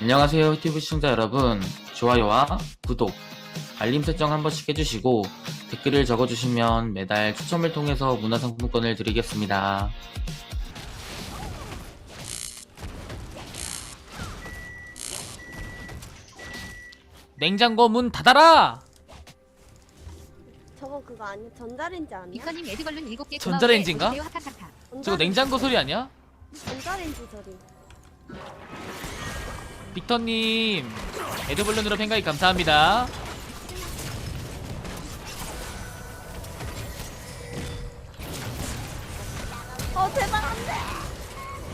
안녕하세요 유튜브 시청자 여러분 좋아요와 구독 알림 설정 한 번씩 해주시고 댓글을 적어주시면 매달 추첨을 통해서 문화상품권을 드리겠습니다 냉장고 문 닫아라! 저거 그거 아니야? 전자레인지 아니야? 이커님 에드벌룬 7개 전자레인지인가? 저거 냉장고 소리 아니야? 전자레인지 소리. 빅터님 에드벌룬으로 팬가입 감사합니다 어 제발 안돼.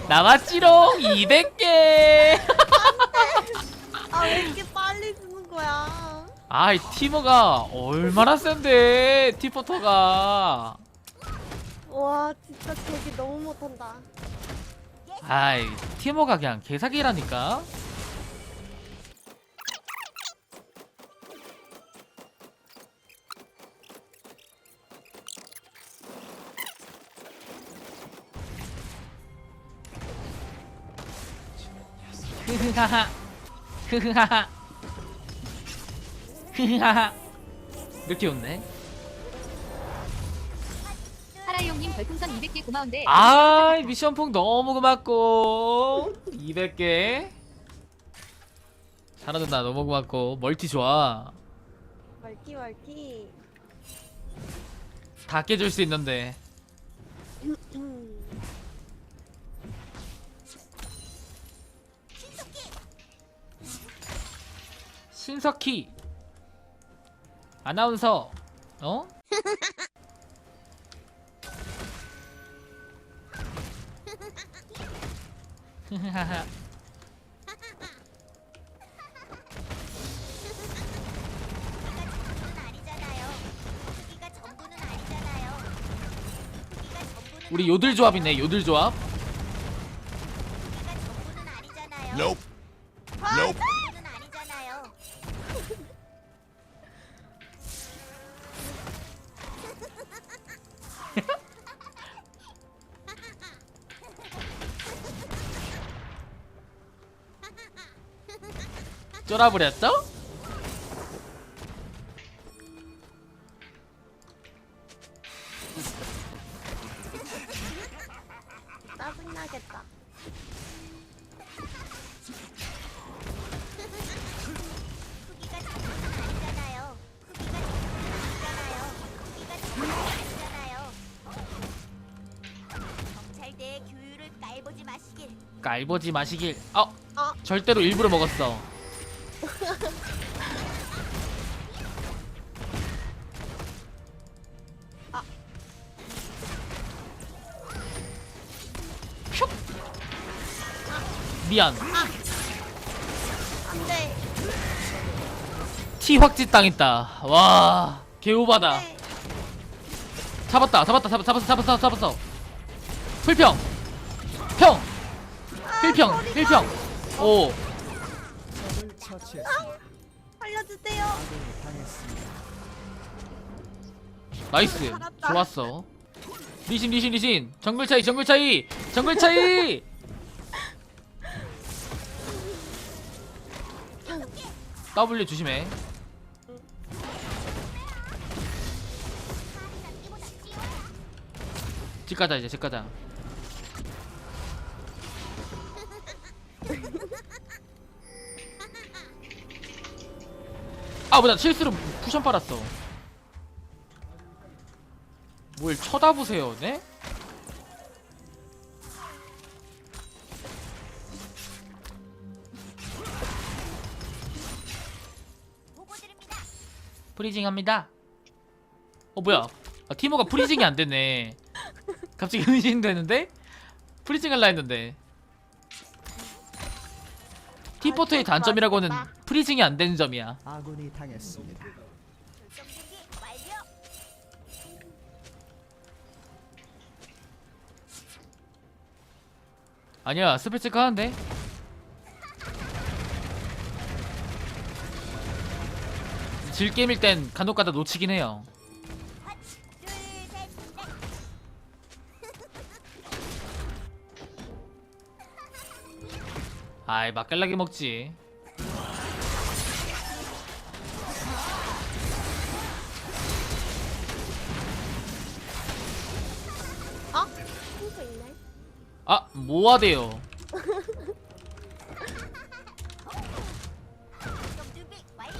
나왔지롱 200개 아왜 이렇게 빨리 주는 거야? 아이 티모가 얼마나 센데 티포터가 와 진짜 저기 너무 못한다. 아이 티모가 그냥 개사기라니까 흐흐하하. 흐흐하하. 흐흐하하. 이렇게 웃네. 하라이용님 별풍선 200개 고마운데. 아이 미션풍 너무 고맙고. 200개. 잘하는나? 너무 고맙고. 멀티 좋아. 말기 말기. 다 깨줄 수 있는데 신석희. 아나운서. 어? 우리 요들 조합이네 요들 조합 쫄아버렸어? 짜증나겠다. 경찰대 규율을 깔보지 마시길. 깔보지 마시길 어 아. 절대로 일부러 먹었어 슉. 미안 안돼. 티 확지 당했다 와 개오바다. 잡았다 잡았다 잡았, 잡았어 잡았어 잡았어 풀평 평 필평 필평 오 알려주세요. 나이스 살았다. 좋았어 리신 리신 리신. 정글 차이 정글 차이. 정글 차이. W 조심해. 집 가자 이제 집 가자. 아 뭐야 실수로 쿠션 빨았어 뭘 쳐다보세요 네? 프리징 합니다. 어 뭐야? 아, 티모가 프리징이 안 됐네. 갑자기 의심되는데? 프리징 할라 했는데. 티포트의 단점이라고는 프리징이 안 되는 점이야. 아군이 당했습니다. 아니야 스펠 체크 하는데 질 게임일 땐 간혹가다 놓치긴 해요. 아이 맛깔나게 먹지 뭐하대요? 출동 준비 완료.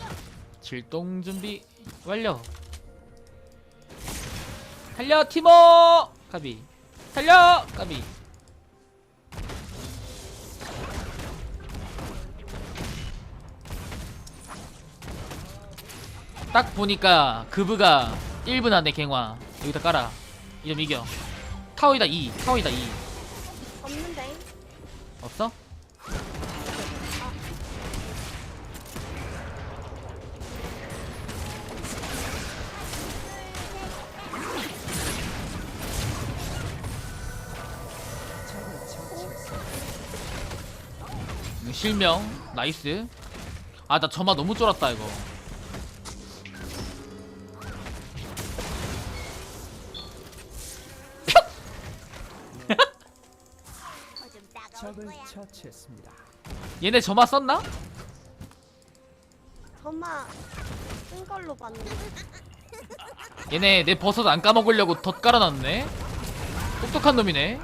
출동 준비 완료 달려 티모! 까비. 달려 까비. 딱 보니까 그브가 1분 안에 갱화. 여기다 깔아. 이점 이겨. 타워이다 2 타워이다 2 실명 나이스 아 나 점화 너무 쫄았다 이거 거야. 얘네 점화 썼나? 저마 쓴 걸로 봤는데. 얘네 내 버섯 안 까먹으려고 덧 깔아놨네 똑똑한 놈이네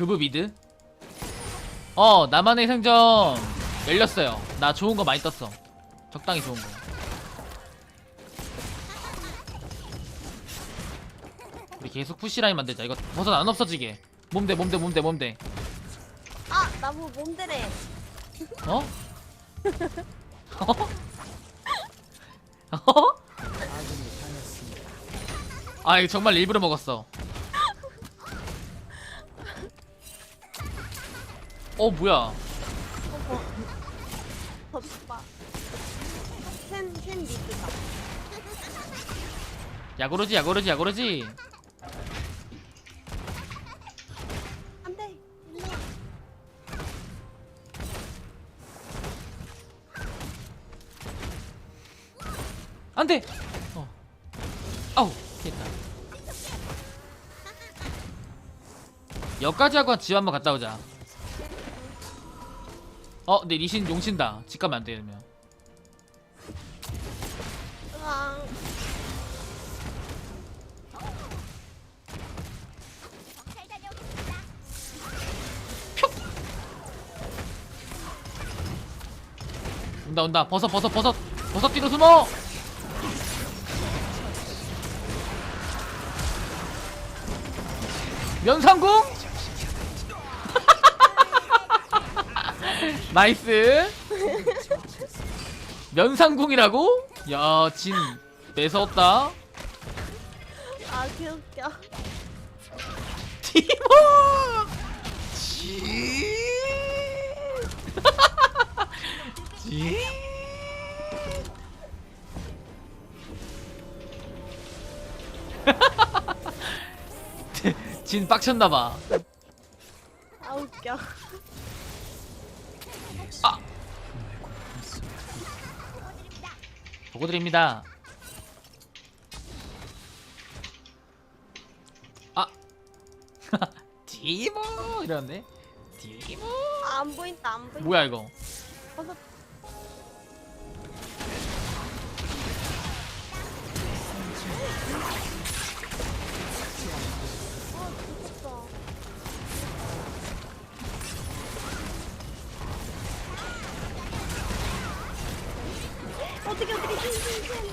그브 미드? 어 나만의 생점 열렸어요. 나 좋은 거 많이 떴어. 적당히 좋은 거. 우리 계속 푸시라인 만들자. 이거 버섯 안 없어지게. 몸대 몸대 몸대 몸대. 아 나무 몸대래. 어? 어? 어? 아 이거 정말 일부러 먹었어 어 뭐야. 야구르지 야구르지 야구르지 안돼. 안돼 어 아우 피했다 여기까지 하고 집 한번 갔다 오자 어 근데 리신 용친다. 집 가면 안돼 이러면. 으앙. 온다 온다. 버섯 버섯 버섯. 버섯 뒤로 숨어! 면상궁 나이스 면상궁이라고? 야진 매서웠다 아 개웃겨. 티모 진 진. 진 빡쳤나봐. 아 웃겨. 보고 드립니다. 아, 디모 이러네. 디모. 아, 안 보인다 안 보인다. 뭐야 이거? 버섯. 어떻게 어떻게 సింసింsin.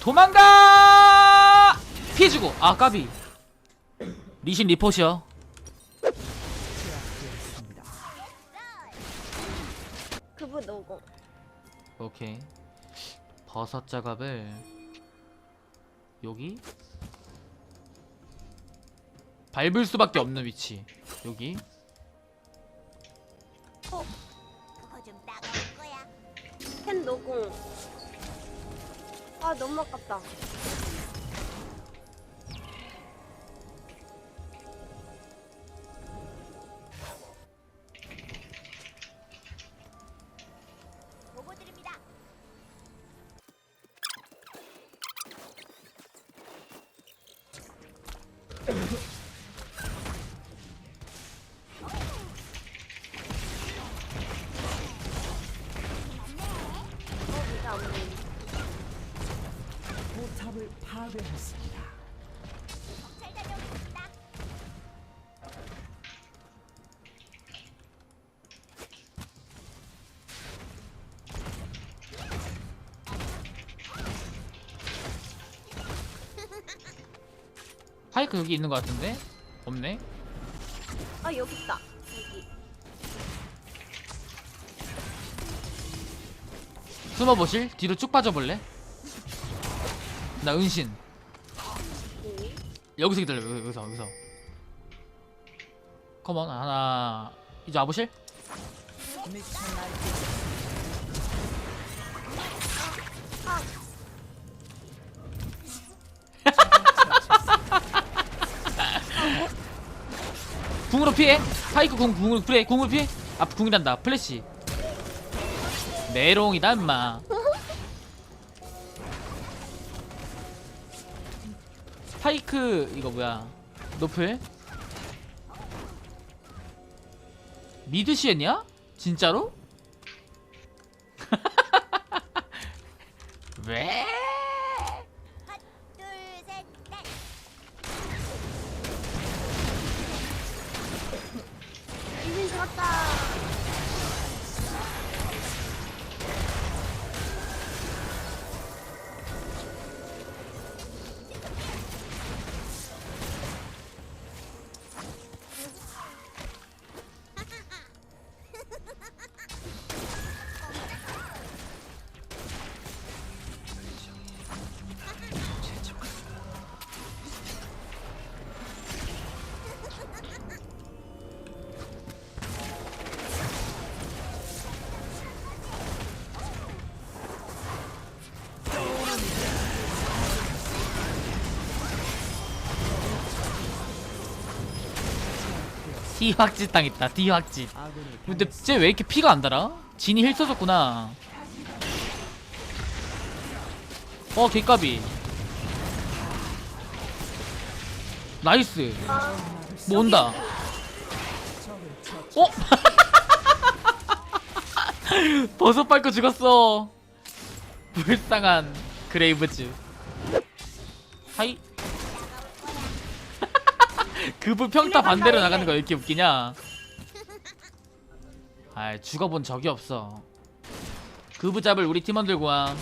도망가! 피해 주고 아 까비. 리신 리포시요. 그분 노고. 오케이. 버섯 작업을 여기 밟을 수밖에 없는 위치. 여기 그거 좀 따가울 거야. 캔 노공. 아 너무 아깝다. 파괴했습니다. 잘 다녀오겠습니다. 파이크 여기 있는 것 같은데? 없네? 아 여기 있다. 여기. 숨어보실? 뒤로 쭉 빠져볼래? 나 은신. 네. 여기서 기다려 여기- 여기서 여기서. 컴온 하나. 이제 와보실? 궁으로 피해? 파이크 궁 궁으로 피해 궁으로 피해? 앞 궁이란다. 플래시. 메롱이다 임마 파이크 이거 뭐야 노플 미드 시엔이야? 진짜로? 왜? 디확짓 당했다 디확짓 아군이 근데 쟤 왜 이렇게 피가 안 달아? 진이 힐 써줬구나. 어 개까비. 나이스. 뭐 온다. 어? 버섯 밟고 죽었어. 불쌍한 그레이브즈. 하이 그분 평타 반대로 나가는 거왜 이렇게 웃기냐? 아 죽어본 적이 없어. 그부 잡을 우리 팀원들 구함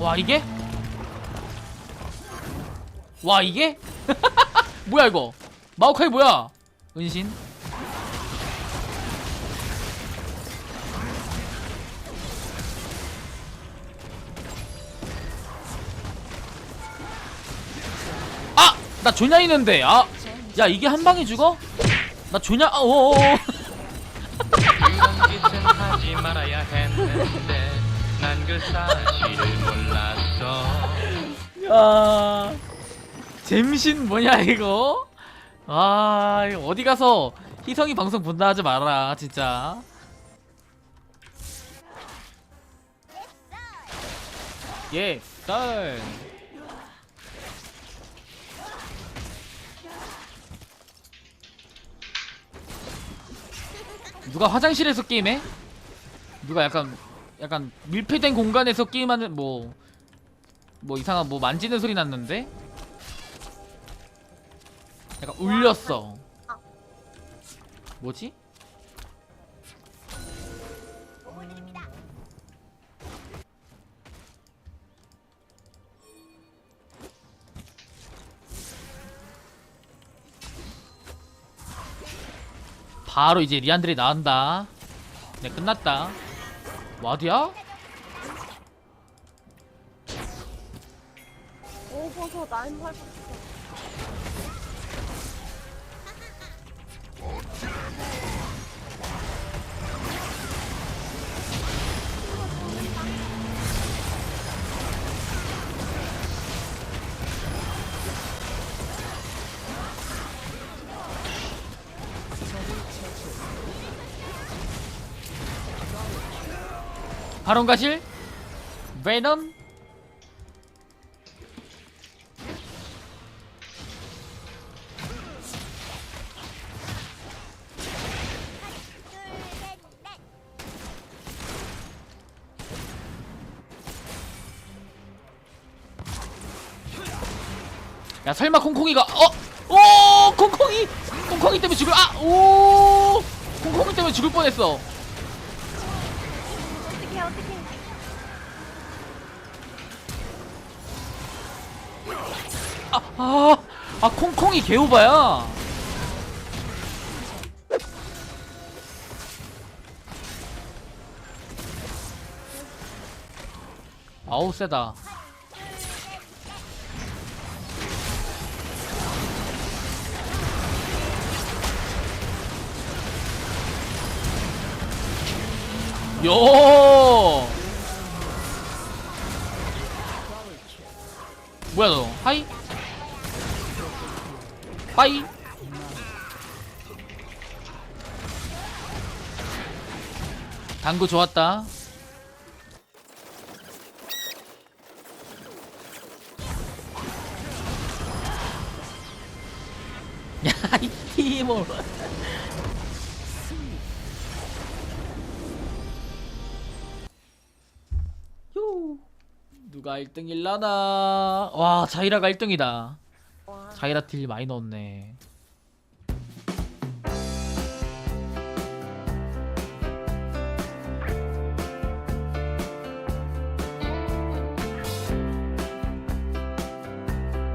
와 이게? 와 이게? 뭐야 이거 마오카이 뭐야 은신 아! 나 조냐 있는데 아! 야 이게 한 방에 죽어? 나 조냐 아, 오 그런 짓은 하지 말아야 했는데 난 그 사실을 몰랐어 야 잼신 뭐냐 이거? 아 이거 어디 가서 희성이 방송 본다 하지 마라 진짜 예 썰. 누가 화장실에서 게임해? 누가 약간 약간 밀폐된 공간에서 게임하는 뭐 뭐 이상한 뭐 만지는 소리 났는데? 약간 울렸어. 뭐지? 바로 이제 리안드레 나온다. 네 끝났다. 와드야? 오 버섯 라임 활 바론 가실? 베넌? 야 설마 콩콩이가 어? 오 콩콩이 콩콩이 때문에 죽을 아오 콩콩이 때문에 죽을 뻔했어 아, 아 콩콩이 개오바야. 아우 세다. 요! 뭐야 너? 하이 하이. 당구 좋았다. 야이 요. 누가 1등일라나? 와 자이라가 1등이다 딜 많이 넣었네